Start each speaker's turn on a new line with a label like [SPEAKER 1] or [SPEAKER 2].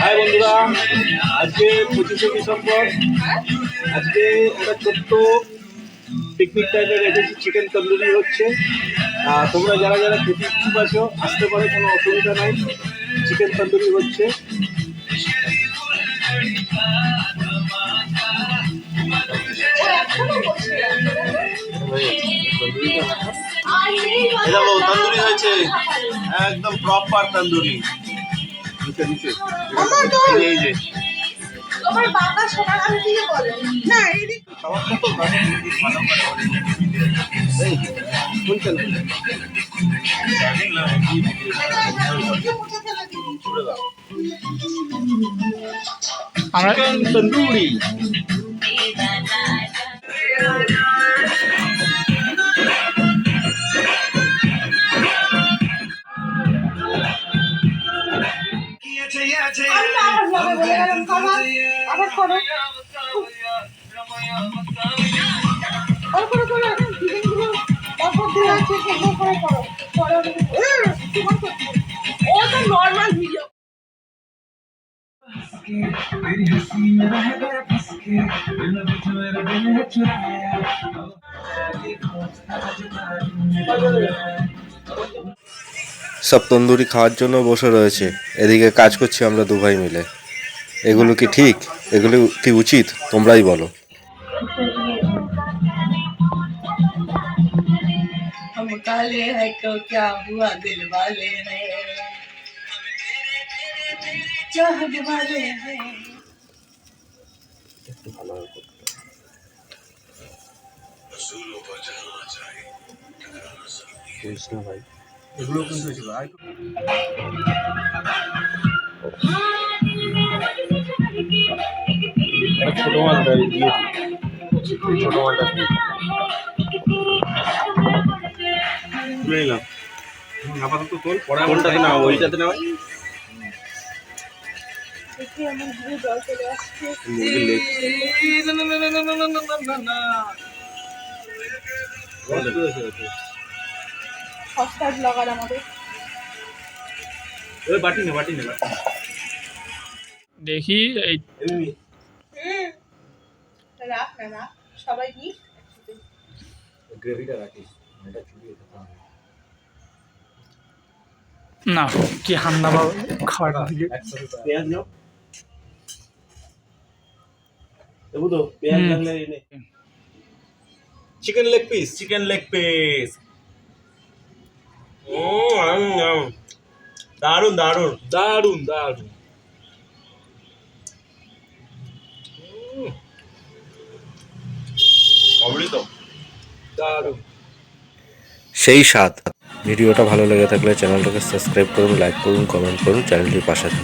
[SPEAKER 1] High বন্ধুরা, আজকে পঁচিশে ডিসেম্বর। আজকে একটা ছোট্ট পিকনিক টাইপের রেখেছি চিকেন তন্দুরি হচ্ছে। তোমরা যারা যারা খেতে ইচ্ছুক আছো, আসতে পারে, কোনো অসুবিধা নাই। চিকেন তন্দুরি হচ্ছে।
[SPEAKER 2] তন্দুরি হয়েছে। একদম প্রপার তন্দুরি।
[SPEAKER 1] নিচে নিচে।
[SPEAKER 2] এই যে,
[SPEAKER 3] তোমার বাবা সোনার আমি দিয়ে বলেন না
[SPEAKER 1] এই শুনছে না
[SPEAKER 3] মুখে মুখে ফেলে দিবি
[SPEAKER 1] চিকেন তন্দুরি।
[SPEAKER 4] मेरी हंसी मेरा है मेरा पिसके मेरा बिच मेरा दिल है चुराया देखो आज बारी मेरा
[SPEAKER 5] সব তন্দুরি খাওয়ার জন্য বসে রয়েছে এদিকে কাজ করছি আমরা দু ভাই মিলে এগুলো কি ঠিক এগুলো কি উচিত তোমরাই বলো
[SPEAKER 6] हम काले हैं तो क्या हुआ दिल वाले हैं चाहने वाले हैं
[SPEAKER 1] ভাই এগুলো কিন্তু ছিল আর ছোট মালটা দিয়ে ছোট মালটা তুলে নিলাম আপাতত তোল কোনটাতে না ওইটাতে না মুরগির লেগ
[SPEAKER 3] সস্তার ব্লগার আমাদের।
[SPEAKER 1] বাটি নে বাটি নে
[SPEAKER 7] দেখি এই
[SPEAKER 3] রাখ না রাখ। সবাই নিস
[SPEAKER 1] গ্রেভিটা রাখিস এটা চুবিয়ে খেতে
[SPEAKER 7] না কি হান্না বাবা খাবার দিকে
[SPEAKER 1] chicken leg piece
[SPEAKER 2] chicken leg piece দারুণ দারুণ
[SPEAKER 1] দারুণ দারুণ
[SPEAKER 2] অমৃত।
[SPEAKER 5] সেই স্বাদ। ভিডিওটা ভালো লেগে থাকলে চ্যানেলটাকে সাবস্ক্রাইব করুন লাইক করুন কমেন্ট করুন চ্যানেলটির পাশে থাকুন।